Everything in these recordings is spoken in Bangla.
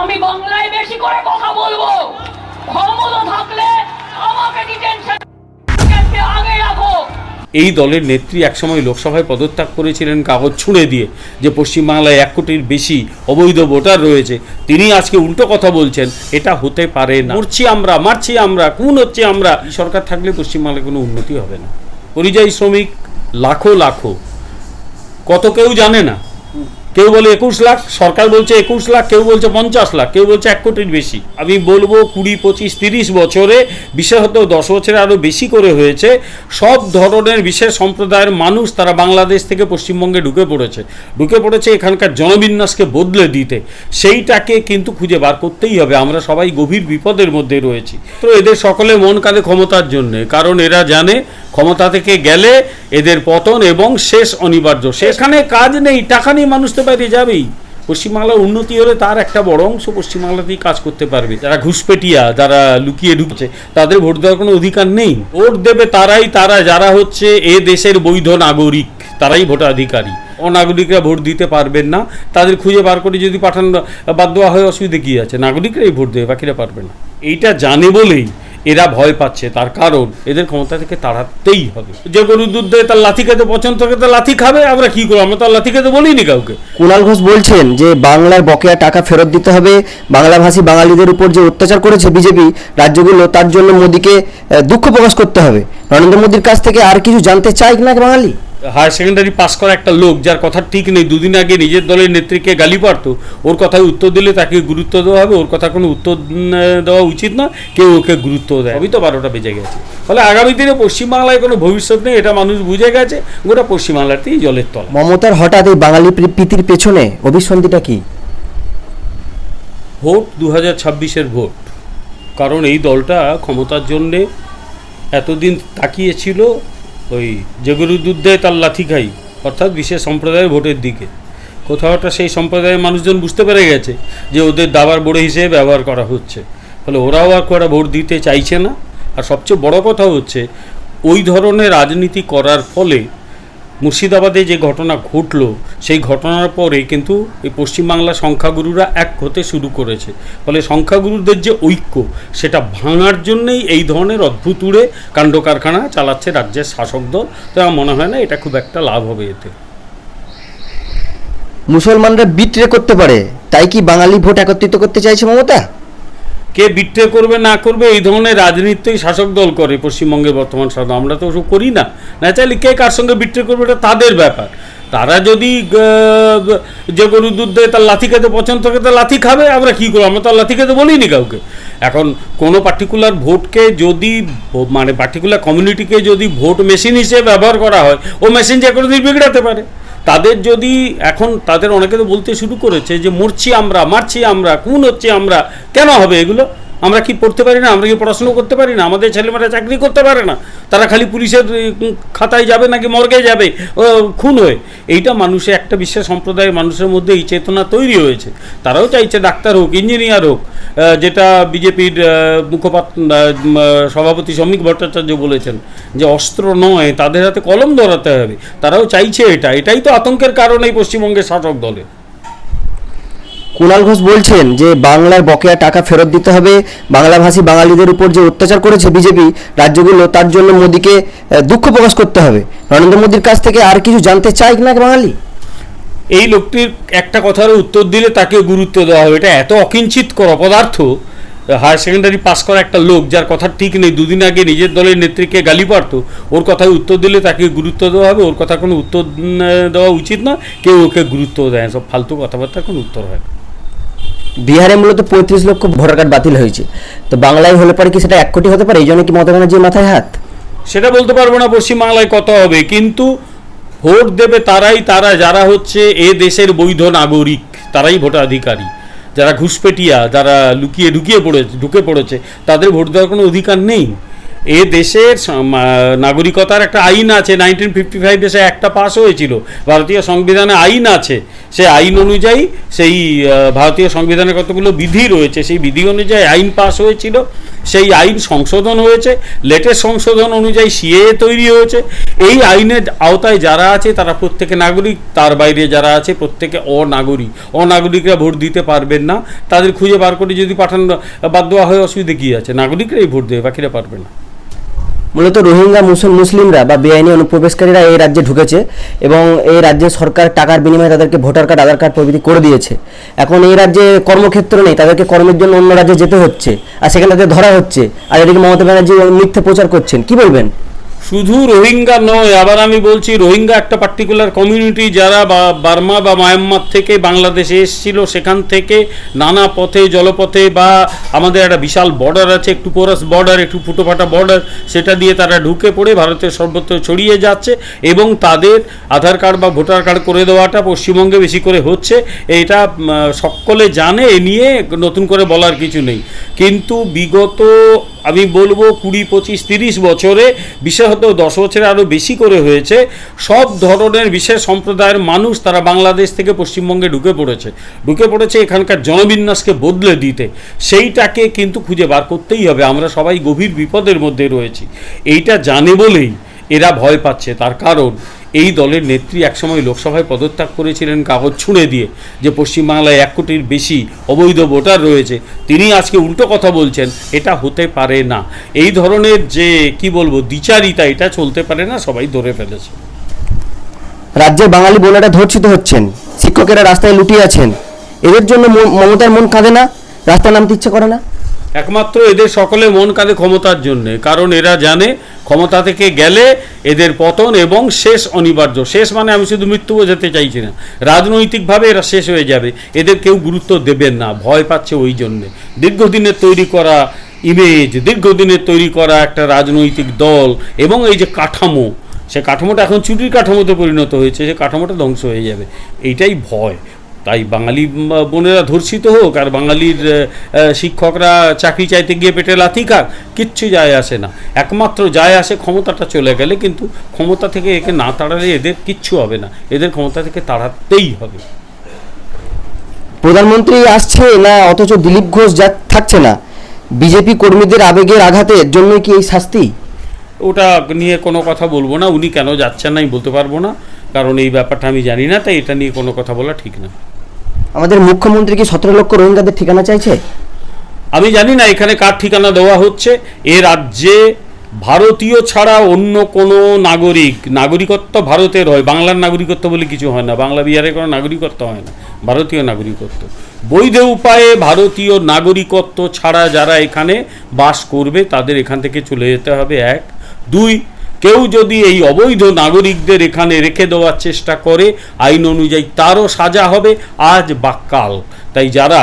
আমি বাংলায় বেশি করে কথা বলব। ক্ষমতা থাকলে আমাকে ডিটেনশন এই দলের নেত্রী একসময় লোকসভায় পদত্যাগ করেছিলেন কাগজ ছুঁড়ে দিয়ে, যে পশ্চিমবাংলায় এক কোটির বেশি অবৈধ ভোটার রয়েছে, তিনি আজকে উল্টো কথা বলছেন, এটা হতে পারে না। মরছি আমরা, মারছি আমরা কোন হচ্ছে আমরা। সরকার থাকলে পশ্চিমবাংলায় কোনো উন্নতি হবে না। পরিযায়ী শ্রমিক লাখো লাখো। কত কেউ জানে না। কেউ বলে একুশ লাখ, সরকার বলছে একুশ লাখ, কেউ বলছে পঞ্চাশ লাখ, কেউ বলছে এক কোটির বেশি। আমি বলব কুড়ি, পঁচিশ, তিরিশ বছরে বিশেষত দশ বছরে আরও বেশি করে হয়েছে। সব ধরনের বিশেষ সম্প্রদায়ের মানুষ তারা বাংলাদেশ থেকে পশ্চিমবঙ্গে ঢুকে পড়েছে। ঢুকে পড়েছে এখানকার জনবিন্যাসকে বদলে দিতে। সেইটাকে কিন্তু খুঁজে বার করতেই হবে। আমরা সবাই গভীর বিপদের মধ্যে রয়েছি। তো এদের সকলে মন কাঁদে ক্ষমতার জন্যে, কারণ এরা জানে ক্ষমতা থেকে গেলে এদের পতন এবং শেষ অনিবার্য। সেখানে কাজ নেই, টাকা নেই মানুষ তো বাইরে যাবেই। পশ্চিমবাংলার উন্নতি হলে তার একটা বড় অংশ পশ্চিমবাংলাতেই কাজ করতে পারবে। যারা ঘুষপেটিয়া, যারা লুকিয়ে ঢুকছে, তাদের ভোট দেওয়ার কোনো অধিকার নেই। ভোট দেবে তারাই, তারা যারা হচ্ছে এ দেশের বৈধ নাগরিক, তারাই ভোটাধিকারী। অনাগরিকরা ভোট দিতে পারবেন না। তাদের খুঁজে বার করে যদি পাঠানো, বাদ দেওয়া হয়, অসুবিধে কী আছে? নাগরিকরাই ভোট দেবে, বাকিরা পারবে না। এইটা জানে বলেই এরা ভয় পাচ্ছে, তার কারণ এদের ক্ষমতা থেকে তাড়াতেই হবে। যে গরু দুধ দেয় তার লাথি খেতে পছন্দ থাকে তার লাথি খাবে, আমরা কি করব? আমরা তার লাথি খেতে বলিনি কাউকে। কুণাল ঘোষ বলছেন যে বাংলার বকেয়া টাকা ফেরত দিতে হবে। বাংলাভাষী বাঙালিদের উপর যে অত্যাচার করেছে বিজেপি, রাজ্যগুলো, তার জন্য মোদীকে দুঃখ প্রকাশ করতে হবে। নরেন্দ্র মোদীর কাছ থেকে আর কিছু জানতে চাই না বাঙালি? হায়ার সেকেন্ডারি পাস করা একটা লোক যার কথা ঠিক নেই দুদিন আগে নিজের দলের নেত্রীকে গালি পারতো ওর কথায় উত্তর দিলে তাকে গুরুত্ব দেওয়া হবে ওর কথা কোনো উত্তর দেওয়া উচিত না কেউ ওকে গুরুত্ব দেয়। আমি তো বারোটা বেজে গেছে। ফলে আগামী দিনে পশ্চিমবাংলায় কোনো ভবিষ্যৎ নেই এটা মানুষ বুঝে গেছে গোটা পশ্চিমবাংলাতেই জলের তলা। মমতার হঠাৎ এই বাঙালি প্রী- প্রীতির পেছনে অভিসন্ধিটা কি? ভোট দু হাজার ছাব্বিশের ভোট। কারণ এই দলটা ক্ষমতার জন্যে এতদিন তাকিয়েছিল ওই যে দুধ দেয় তার লাথি খাই, অর্থাৎ বিশেষ সম্প্রদায়ের ভোটের দিকে। কোথাও একটা সেই সম্প্রদায়ের মানুষজন বুঝতে পেরে গেছে যে ওদের দাবার বড় হিসেবে ব্যবহার করা হচ্ছে। ফলে ওরাও আর করা ভোট দিতে চাইছে না। আর সবচেয়ে বড় কথা হচ্ছে, ওই ধরনের রাজনীতি করার ফলে মুর্শিদাবাদে যে ঘটনা ঘটলো, সেই ঘটনার পরে কিন্তু এই পশ্চিমবাংলার সংখ্যাগুরুরা এক হতে শুরু করেছে। ফলে সংখ্যাগুরুদের যে ঐক্য, সেটা ভাঙার জন্যেই এই ধরনের অদ্ভুত উড়ে কাণ্ড কারখানা চালাচ্ছে রাজ্যের শাসক দল। তো আমার মনে হয় না, এটা খুব একটা লাভ হবে এতে। মুসলমানরা বিট্রে করতে পারে, তাই কি বাঙালি ভোট একত্রিত করতে চাইছে মমতা? কে বিট্রে করবে, না করবে, এই ধরনের রাজনীতিই শাসক দল করে পশ্চিমবঙ্গের বর্তমান সাধারণ আমরা তো ওসব করি না। ন্যাচারালি কে কার সঙ্গে বিট্রে করবে, এটা তাদের ব্যাপার। তারা যদি যে গরু দুধ দেয়, তার লাথি খেতে পছন্দ থাকে, তার লাথি খাবে, আমরা কী করব? আমরা তো আর লাথি খেতে বলিনি কাউকে। এখন কোনো পার্টিকুলার ভোটকে যদি মানে পার্টিকুলার কমিউনিটিকে যদি ভোট মেশিন হিসেবে ব্যবহার করা হয়, ও মেশিন যে কোনো দিন বিগড়াতে পারে। তাদের যদি এখন তাদের অনেকে তো বলতে শুরু করেছে যে মরছি আমরা, মারছি আমরা কোন হচ্ছে আমরা, কেন হবে এগুলো? আমরা কি পড়তে পারি না? আমরা কি পড়াশুনো করতে পারি না? আমাদের ছেলেমেয়েরা চাকরি করতে পারে না। তারা খালি পুলিশের খাতায় যাবে নাকি মর্গে যাবে? খুন হয়ে। এইটা মানুষে, একটা বিশেষ সম্প্রদায়ের মানুষের মধ্যে এই চেতনা তৈরি হয়েছে। তারাও চাইছে ডাক্তার হোক, ইঞ্জিনিয়ার হোক যেটা বিজেপির মুখপাত্র সভাপতি শ্রমিক ভট্টাচার্য বলেছেন যে অস্ত্র নয়, তাদের হাতে কলম ধরাতে হবে। তারাও চাইছে এটা। এটাই তো আতঙ্কের কারণ এই পশ্চিমবঙ্গের শাসক দলের। কুণাল ঘোষ বলছেন যে বাংলার বকেয়া টাকা ফেরত দিতে হবে। বাংলাভাষী বাঙালিদের উপর যে অত্যাচার করেছে বিজেপি, রাজ্যগুলো, তার জন্য মোদীকে দুঃখ প্রকাশ করতে হবে। নরেন্দ্র মোদীর কাছ থেকে আর কিছু জানতে চাই না বাঙালি? এই লোকটির একটা কথার উত্তর দিলে তাকে গুরুত্ব দেওয়া হবে। এটা এত অকিঞ্চিত কর অপদার্থ হায়ার সেকেন্ডারি পাস করা একটা লোক যার কথা ঠিক নেই। দুদিন আগে নিজের দলের নেত্রীকে গালি পারতো। ওর কথায় উত্তর দিলে তাকে গুরুত্ব দেওয়া হবে। ওর কথা কোনো উত্তর দেওয়া উচিত না কেউ ওকে গুরুত্ব দেয়। সব ফালতু কথাবার্তার কোনো উত্তর হয় না। বিহারে মূলত পঁয়ত্রিশ লক্ষ ভোটার কার্ড বাতিল হয়েছে। তো বাংলায় হলে পরে কি সেটা এক কোটি হতে পারে? এই জন্য কি মমতা ব্যানার্জির মাথায় হাত? সেটা বলতে পারব না, পশ্চিমবাংলায় কত হবে, কিন্তু ভোট দেবে তারাই, তারা যারা হচ্ছে এ দেশের বৈধ নাগরিক, তারাই ভোটাধিকারী। যারা ঘুষপেটিয়া, যারা লুকিয়ে ঢুকিয়ে পড়েছে, ঢুকে পড়েছে, তাদের ভোট দেওয়ার কোনো অধিকার নেই। এ দেশের নাগরিকতার একটা আইন আছে নাইনটিন ফিফটি ফাইভ দেশে একটা পাস হয়েছিল। ভারতীয় সংবিধানে আইন আছে সেই আইন অনুযায়ী সেই ভারতীয় সংবিধানে কতগুলো বিধি রয়েছে, সেই বিধি অনুযায়ী আইন পাস হয়েছিল, সেই আইন সংশোধন হয়েছে, লেটেস্ট সংশোধন অনুযায়ী সিএ তৈরি হয়েছে। এই আইনের আওতায় যারা আছে, তারা প্রত্যেকে নাগরিক, তার বাইরে যারা আছে, প্রত্যেকে অনাগরিক। অনাগরিকরা ভোট দিতে পারবেন না। তাদের খুঁজে বার করে যদি পাঠানো, বাদ দেওয়া হয়, অসুবিধা কী আছে? নাগরিকরাই ভোট দেবে, বাকিরা পারবে না। মূলত রোহিঙ্গা মুসল- মুসলিমরা বা বেআইনি অনুপ্রবেশকারীরা এই রাজ্যে ঢুকেছে এবং এই রাজ্যে সরকার টাকার বিনিময়ে তাদেরকে ভোটার কার্ড, আধার কার্ড প্রভৃতি করে দিয়েছে। এখন এই রাজ্যে কর্মক্ষেত্র নেই, তাদেরকে কর্মের জন্য অন্য রাজ্যে যেতে হচ্ছে, আর সেখানে তাদের ধরা হচ্ছে। আর এদিকে মমতা ব্যানার্জি মিথ্যে প্রচার করছেন, কি বলবেন? শুধু রোহিঙ্গা নয়, আবার আমি বলছি রোহিঙ্গা একটা পার্টিকুলার কমিউনিটি যারা বা বার্মা বা মায়ানমার থেকে বাংলাদেশে এসেছিল, সেখান থেকে নানা পথে, জলপথে বা আমাদের একটা বিশাল বর্ডার আছে, একটু পোরাস বর্ডার একটু ফুটোফাটা বর্ডার সেটা দিয়ে তারা ঢুকে পড়ে ভারতের সর্বত্র ছড়িয়ে যাচ্ছে এবং তাদের আধার কার্ড বা ভোটার কার্ড করে দেওয়াটা পশ্চিমবঙ্গে বেশি করে হচ্ছে। এটা সকলে জানে, এ নিয়ে নতুন করে বলার কিছু নেই। কিন্তু বিগত, আমি বলব কুড়ি, পঁচিশ, তিরিশ বছরে, বিশেষত দশ বছরে আরও বেশি করে হয়েছে, সব ধরনের বিশেষ সম্প্রদায়ের মানুষ তারা বাংলাদেশ থেকে পশ্চিমবঙ্গে ঢুকে পড়েছে। ঢুকে পড়েছে এখানকার জনবিন্যাসকে বদলে দিতে। সেইটাকে কিন্তু খুঁজে বার করতেই হবে। আমরা সবাই গভীর বিপদের মধ্যে রয়েছি। এইটা জানে বলেই এরা ভয় পাচ্ছে। তার কারণ এই দলের নেত্রী একসময় লোকসভায় পদত্যাগ করেছিলেন কাগজ ছুঁড়ে দিয়ে, যে পশ্চিমবাংলায় এক কোটির বেশি অবৈধ ভোটার রয়েছে, তিনি আজকে উল্টো কথা বলছেন, এটা হতে পারে না। এই ধরনের যে, কি বলব, দ্বিচারিতা, এটা চলতে পারে না, সবাই ধরে ফেলেছে। রাজ্যের বাঙালি বোনেরা ধর্ষিত হচ্ছেন, শিক্ষকেরা রাস্তায় লুটিয়ে আছেন। এদের জন্য মমতার মন কাঁদে না? রাস্তায় নামতে ইচ্ছে করে না? একমাত্র এদের সকলে মন কাঁদে ক্ষমতার জন্য, কারণ এরা জানে ক্ষমতা থেকে গেলে এদের পতন এবং শেষ অনিবার্য। শেষ মানে আমি শুধু মৃত্যু বোঝাতে চাইছি না, রাজনৈতিকভাবে এরা শেষ হয়ে যাবে। এদের কেউ গুরুত্ব দেবেন না, ভয় পাচ্ছে ওই জন্যে। দীর্ঘদিনের তৈরি করা ইমেজ দীর্ঘদিনের তৈরি করা একটা রাজনৈতিক দল এবং এই যে কাঠামো, সে কাঠামোটা এখন চুরির কাঠামোতে পরিণত হয়েছে, সে কাঠামোটা ধ্বংস হয়ে যাবে। এইটাই ভয়। তাই বাঙালি বোনেরা ধর্ষিত হোক আর বাঙালির শিক্ষকরা চাকরি চাইতে গিয়ে পেটে লাথি খাক কিচ্ছু যায় আসে না। একমাত্র যায় আসে ক্ষমতাটা চলে গেলে কিন্তু ক্ষমতা থেকে একে না তাড়ালে এদের কিচ্ছু হবে না। এদের ক্ষমতা থেকে তাড়াতেই হবে। প্রধানমন্ত্রী আসছে না অথচ দিলীপ ঘোষ যা থাকছে না? বিজেপি কর্মীদের আবেগের আঘাতের জন্যই কি এই শাস্তি? ওটা নিয়ে কোনো কথা বলব না। উনি কেন যাচ্ছেন না আমি বলতে পারব না। কারণ এই ব্যাপারটা আমি জানি না তাই এটা নিয়ে কোনো কথা বলা ঠিক না। আমাদের মুখ্যমন্ত্রী কি সতেরো লক্ষ রোহিঙ্গাদের ঠিকানা চাইছে? আমি জানি না এখানে কার ঠিকানা দেওয়া হচ্ছে। এ রাজ্যে ভারতীয় ছাড়া অন্য কোনো নাগরিক, নাগরিকত্ব ভারতের হয়, বাংলার নাগরিকত্ব বলে কিছু হয় না, বাংলা বিহারের কোনো নাগরিকত্ব হয় না, ভারতীয় নাগরিকত্ব। বৈধ উপায়ে ভারতীয় নাগরিকত্ব ছাড়া যারা এখানে বাস করবে, তাদের এখান থেকে চলে যেতে হবে, এক। দুই কেউ যদি এই অবৈধ নাগরিকদের এখানে রেখে দেওয়ার চেষ্টা করে আইন অনুযায়ী তারও সাজা হবে আজ বা কাল তাই যারা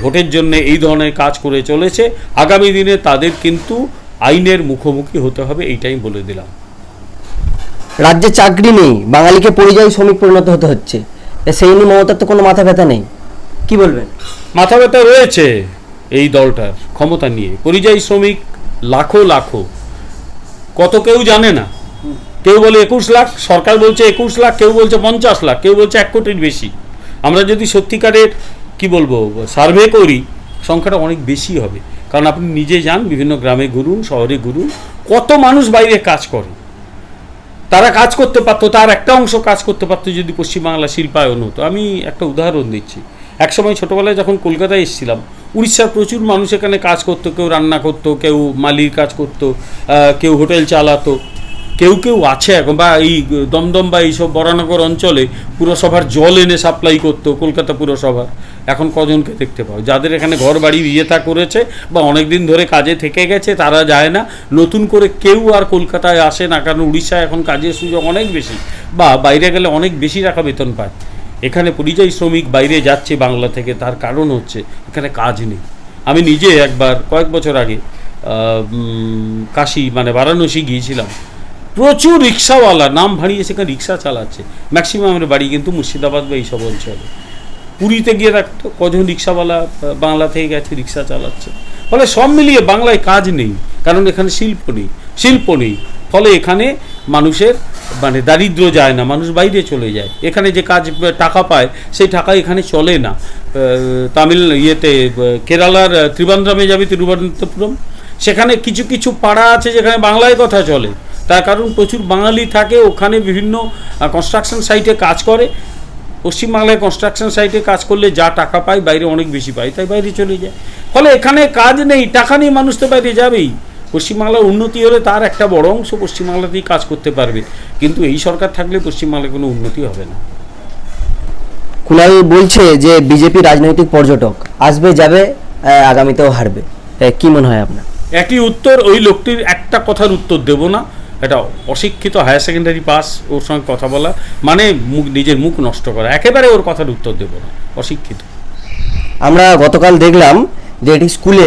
ভোটের জন্য এই ধরনের কাজ করে চলেছে আগামী দিনে তাদের কিন্তু আইনের মুখোমুখি হতে হবে এইটাই বলে দিলাম। রাজ্যে চাকরি নেই বাঙালিকে পরিযায়ী শ্রমিক পরিণত হতে হচ্ছে। সেই নিয়ে মমতার তো কোনো মাথা ব্যথা নেই। কি বলবেন? মাথা ব্যথা রয়েছে এই দলটার ক্ষমতা নিয়ে। পরিযায়ী শ্রমিক লাখো লাখো কত কেউ জানে না। কেউ বলে একুশ লাখ সরকার বলছে একুশ লাখ কেউ বলছে পঞ্চাশ লাখ কেউ বলছে এক কোটির বেশি। আমরা যদি সত্যিকারের কি বলব সার্ভে করি সংখ্যাটা অনেক বেশি হবে। কারণ আপনি নিজে যান বিভিন্ন গ্রামে ঘুরুন শহরে ঘুরুন কত মানুষ বাইরে কাজ করে। তারা কাজ করতে পারতো তার একটা অংশ কাজ করতে পারতো যদি পশ্চিমবাংলা শিল্পায়ন হতো। আমি একটা উদাহরণ দিচ্ছি। একসময় ছোটোবেলায় যখন কলকাতায় এসেছিলাম, উড়িষ্যার প্রচুর মানুষ এখানে কাজ করতো, কেউ রান্না করতো, কেউ মালির কাজ করতো কেউ হোটেল চালাতো, কেউ কেউ আছে এখন, বা এই দমদম বা এইসব বরানগর অঞ্চলে পুরসভার জল এনে সাপ্লাই করতো, কলকাতা পুরসভার। এখন কজনকে দেখতে পাও? যাদের এখানে ঘর বাড়ি ইয়েতা করেছে, বা অনেক দিন ধরে কাজে থেকে গেছে, তারা যায় না। নতুন করে কেউ আর কলকাতায় আসে না, কারণ উড়িষ্যায় এখন কাজের সুযোগ অনেক বেশি, বা বাইরে গেলে অনেক বেশি টাকা বেতন পায়। এখানে পরিযায়ী শ্রমিক বাইরে যাচ্ছে বাংলা থেকে, তার কারণ হচ্ছে এখানে কাজ নেই। আমি নিজে একবার কয়েক বছর আগে কাশি মানে বারাণসী গিয়েছিলাম। প্রচুর রিক্সাওয়ালা, নাম ভাড়িয়ে সেখানে রিক্সা চালাচ্ছে। ম্যাক্সিমাম ম্যাক্সিমামের বাড়ি কিন্তু মুর্শিদাবাদ বা এইসব অঞ্চলে। পুরীতে গিয়ে রাখতো, কজন রিক্সাওয়ালা বাংলা থেকে গেছে, রিক্সা চালাচ্ছে। ফলে সব মিলিয়ে বাংলায় কাজ নেই, কারণ এখানে শিল্প নেই শিল্প নেই। ফলে এখানে মানুষের মানে দারিদ্র যায় না, মানুষ বাইরে চলে যায়। এখানে যে কাজ টাকা পায়, সেই টাকা এখানে চলে না। তামিল ইয়েতে কেরালার ত্রিবান্দ্রামে যাবে, তিরুবনন্তপুরম। সেখানে কিছু কিছু পাড়া আছে যেখানে বাংলায় কথা চলে। তার কারণ প্রচুর বাঙালি থাকে, ওখানে বিভিন্ন কনস্ট্রাকশন সাইটে কাজ করে। পশ্চিমবাংলায় কনস্ট্রাকশন সাইটে কাজ করলে যা টাকা পায়, বাইরে অনেক বেশি পায়, তাই বাইরে চলে যায়। ফলে এখানে কাজ নেই, টাকা নেই মানুষ তো বাইরে যাবেই। পশ্চিমবাংলার উন্নতি হলে তার একটা বড় অংশ পশ্চিমবাংলাতেই কাজ করতে পারবে। কিন্তু এই সরকার থাকলে পশ্চিমবাংলায় কোনো উন্নতি হবে না। কুণাল বলছে যে বিজেপি রাজনৈতিক পর্যটক আসবে যাবে আগামীতেও হারবে। কি মনে হয় আপনার? একই উত্তর ওই লোকটির একটা কথার উত্তর দেব না। এটা অশিক্ষিত হায়ার সেকেন্ডারি পাস ওর সঙ্গে কথা বলা মানে মুখ নিজের মুখ নষ্ট করা। একেবারে ওর কথার উত্তর দেব না অশিক্ষিত। আমরা গতকাল দেখলাম যে এটি স্কুলে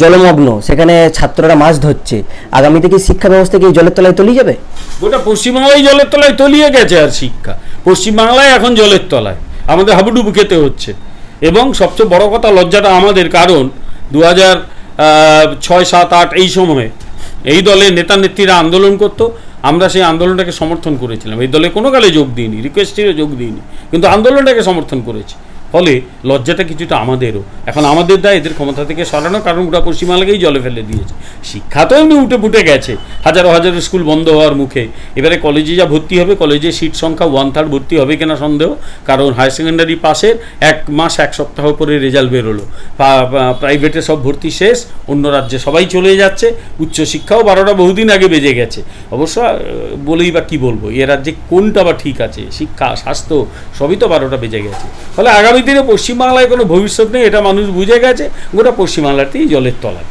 জলমগ্ন, সেখানে ছাত্ররা মাছ ধরছে। আগামীতে কি শিক্ষা ব্যবস্থা কি জলের তলায় তলিয়ে যাবে? গোটা পশ্চিমবাংলায় জলের তলায় তলিয়ে গেছে আর শিক্ষা। পশ্চিমবাংলায় এখন জলের তলায়। আমাদের হাবুডুবু খেতে হচ্ছে। এবং সবচেয়ে বড় কথা, লজ্জাটা আমাদের, কারণ দু হাজার ছয়, সাত, আট এই সময়ে এই দলের নেতা, নেত্রীরা আন্দোলন করতো। আমরা সেই আন্দোলনটাকে সমর্থন করেছিলাম। এই দলে কোনো কালে যোগ দিইনি রিকোয়েস্টেরও যোগ দিইনি। কিন্তু আন্দোলনটাকে সমর্থন করেছি। ফলে লজ্জাটা কিছুটা আমাদেরও। এখন আমাদের দায় এদের ক্ষমতা থেকে সরানো কারণ ওটা পশ্চিমবাংলাকেই জলে ফেলে দিয়েছে। শিক্ষা তো এমনি উঠে ফুটে গেছে। হাজারো হাজারো স্কুল বন্ধ হওয়ার মুখে। এবারে কলেজে যা ভর্তি হবে কলেজে সিট সংখ্যা ওয়ান থার্ড ভর্তি হবে কিনা সন্দেহ? কারণ হায়ার সেকেন্ডারি পাশের এক মাস, এক সপ্তাহ পরে রেজাল্ট বেরোলো। প্রাইভেটে সব ভর্তি শেষ, অন্য রাজ্যে সবাই চলে যাচ্ছে। উচ্চশিক্ষাও বারোটা বহুদিন আগে বেজে গেছে। অবশ্য বলেই বা কী বলব, এ রাজ্যে কোনটা বা ঠিক আছে? শিক্ষা, স্বাস্থ্য, সবই তো বারোটা বেজে গেছে। ফলে আগামী দিনে পশ্চিমবাংলায় কোনো ভবিষ্যৎ নেই এটা মানুষ বুঝে গেছে। গোটা পশ্চিমবাংলাতেই জলের তলায়।